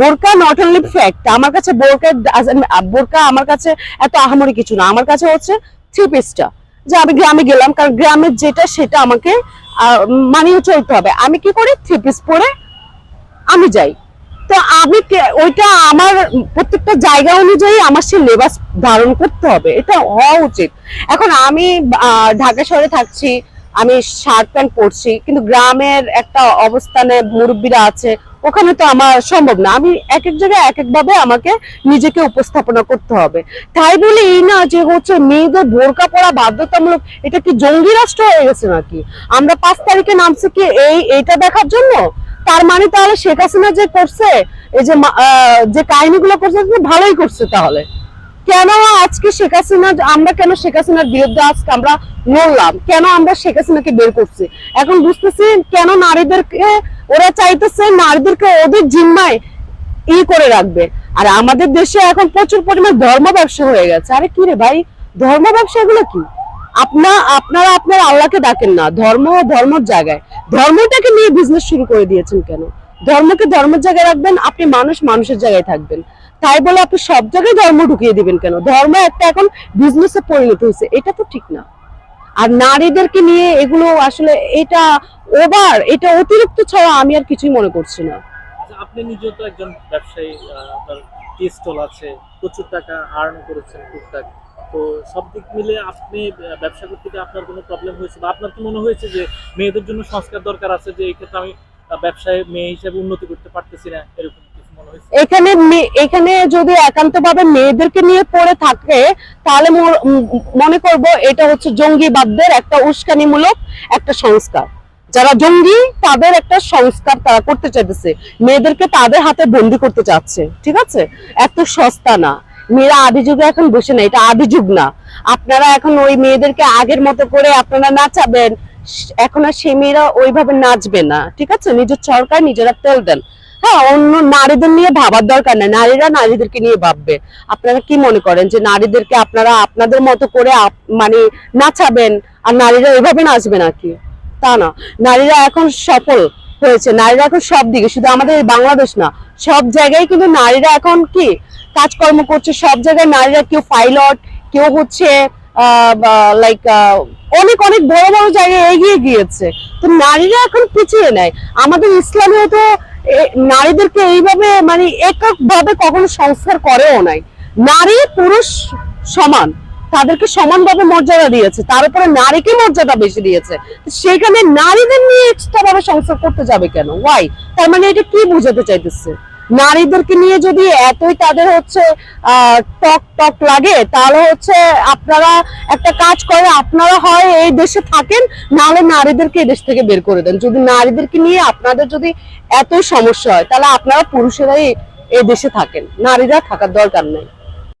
বোরকা not only fact আমার কাছে বোরকা বোরকা আমার কাছে এত আহামরি কিছু না। আমার কাছে হচ্ছে থ্রি পিসটা যে আমি গ্রামে গেলাম, কারণ গ্রামের যেটা সেটা আমাকে মানিয়ে চলতে হবে। আমি কি করি? থ্রি পিস পরে আমি যাই। তো আমি ওইটা আমার প্রত্যেকটা জায়গা অনুযায়ী আমার সে লেবাস ধারণ করতে হবে। এটা হওয়া উচিত। এখন আমি ঢাকা শহরে থাকছি আমি শার্ট প্যান্ট পরছি, কিন্তু গ্রামের একটা অবস্থানে মুরব্বীরা আছে, ওখানে তো আমার সম্ভব না। আমি এক এক জায়গায় এক এক ভাবে আমাকে নিজেকে উপস্থাপনা করতে হবে। তাই বলে এই না যে হচ্ছে মেয়েদের বোরকা পরা বাধ্যতামূলক, এটা কি জঙ্গি রাষ্ট্র হয়ে গেছে নাকি? আমরা পাঁচ তারিখে নামছি কি এই, এইটা দেখার জন্য? তার মানে তাহলে শেখ হাসিনা যে করছে, এই যে যে কাহিনীগুলো করছে, ভালোই করছে তাহলে। কেন আজকে শেখ হাসিনা, আমরা কেন শেখ হাসিনার বিরুদ্ধে আজকে আমরা লড়লাম? কেন আমরা শেখ হাসিনাকে বের করছি? এখন বুঝতেছি কেন নারীদেরকে, ওরা চাইতেছে নারীদেরকে ওদের জিম্মায় ই করে রাখবে। আর আমাদের দেশে এখন প্রচুর পরিমাণ ধর্ম ব্যবসা হয়ে গেছে। আরে কি রে ভাই? ধর্ম ব্যবসা এগুলো কি? আপনা, আপনারা আপনার আল্লাহকে ডাকেন না। ধর্ম ধর্মের জায়গায়। ধর্মটাকে নিয়ে বিজনেস শুরু করে দিয়েছেন কেন? ধর্মকে ধর্মের জায়গায় রাখবেন, আপনি মানুষ মানুষের জায়গায় থাকবেন। তাই বলে আপনি সব জায়গায় ধর্ম ঢুকিয়ে দিবেন কেন? ধর্ম একটা এখন বিজনেসে পরিণত হয়েছে এটা তো ঠিক না। আর নারীদেরকে নিয়ে এগুলো আসলে এটা ওভার এটা অতিরিক্ত ছাড়া আমি আর কিছুই মনে করছি না। আচ্ছা, আপনি নিজেও তো একজন ব্যবসায়ী আপনার টি স্টল আছে প্রচুর টাকা আর্ন করেছেন টুকটাক। তো সব দিক মিলে আপনি ব্যবসা করতে গিয়ে আপনার কোনো প্রবলেম হয়েছে? বা আপনার কি মনে হয়েছে যে মেয়েদের জন্য সংস্কার দরকার আছে যে এই ক্ষেত্রে আমি ব্যবসায় মেয়ে হিসেবে উন্নতি করতে পারতেছি না এরকম? এখানে এখানে যদি একান্তভাবে মেয়েদেরকে নিয়ে পড়ে থাকে, তাহলে মনে করব এটা হচ্ছে জঙ্গিবাদদের একটা উস্কানিমূলক একটা সংস্কার। যারা জঙ্গি, তাদের একটা সংস্কার তারা করতে চাইতেছে। মেয়েদেরকে তাদের হাতে বন্দি করতে চাচ্ছে, ঠিক আছে? এত সস্তা না। মেয়েরা আদি যুগে এখন বসে না এটা আদি যুগ না। আপনারা এখন ওই মেয়েদেরকে আগের মতো করে আপনারা নাচাবেন এখন আর সেই মেয়েরা ওইভাবে নাচবে না, ঠিক আছে? নিজের সরকার নিজেরা তেল দেন। হ্যাঁ অন্য নারীদের নিয়ে ভাবার দরকার নেই। নারীরা নারীদেরকে নিয়ে ভাববে। আপনারা কি মনে করেন যে নারীদেরকে আপনারা আপনাদের মতো করে মানে নাচাবেন আর নারীরা এভাবে নাচবে নাকি? তা না। নারীরা এখন সফল হয়েছে। নারীরা এখন সব দিকে, শুধু আমাদের বাংলাদেশ না, সব জায়গায় কিন্তু নারীরা এখন কি কাজকর্ম করছে, সব জায়গায় নারীরা কেউ পাইলট, কেউ হচ্ছে লাইক অনেক অনেক বড় বড় জায়গায় এগিয়ে গিয়েছে। তো নারীরা এখন পিছিয়ে নেয় আমাদের ইসলামে তো নারীদেরকে এইভাবে মানে একক ভাবে কখনো সংস্কার করেও নাই। নারী, পুরুষ সমান, তাদেরকে সমানভাবে মর্যাদা দিয়েছে। তার উপরে নারীকে মর্যাদা বেশি দিয়েছে। সেখানে নারীদের নিয়ে এক্সট্রা ভাবে সংস্কার করতে যাবে কেন? ওয়াই তার মানে এটা কি বুঝাতে চাইতেছে? নারীদেরকে নিয়ে যদি এতই তাদের হচ্ছে টক টক লাগে, তাহলে হচ্ছে আপনারা একটা কাজ করে আপনারা হয় এই দেশে থাকেন, নাহলে নারীদেরকে এই দেশ থেকে বের করে দেন। যদি নারীদেরকে নিয়ে আপনাদের যদি এতই সমস্যা হয়, তাহলে আপনারা পুরুষেরাই এই দেশে থাকেন। নারীরা থাকার দরকার নেই।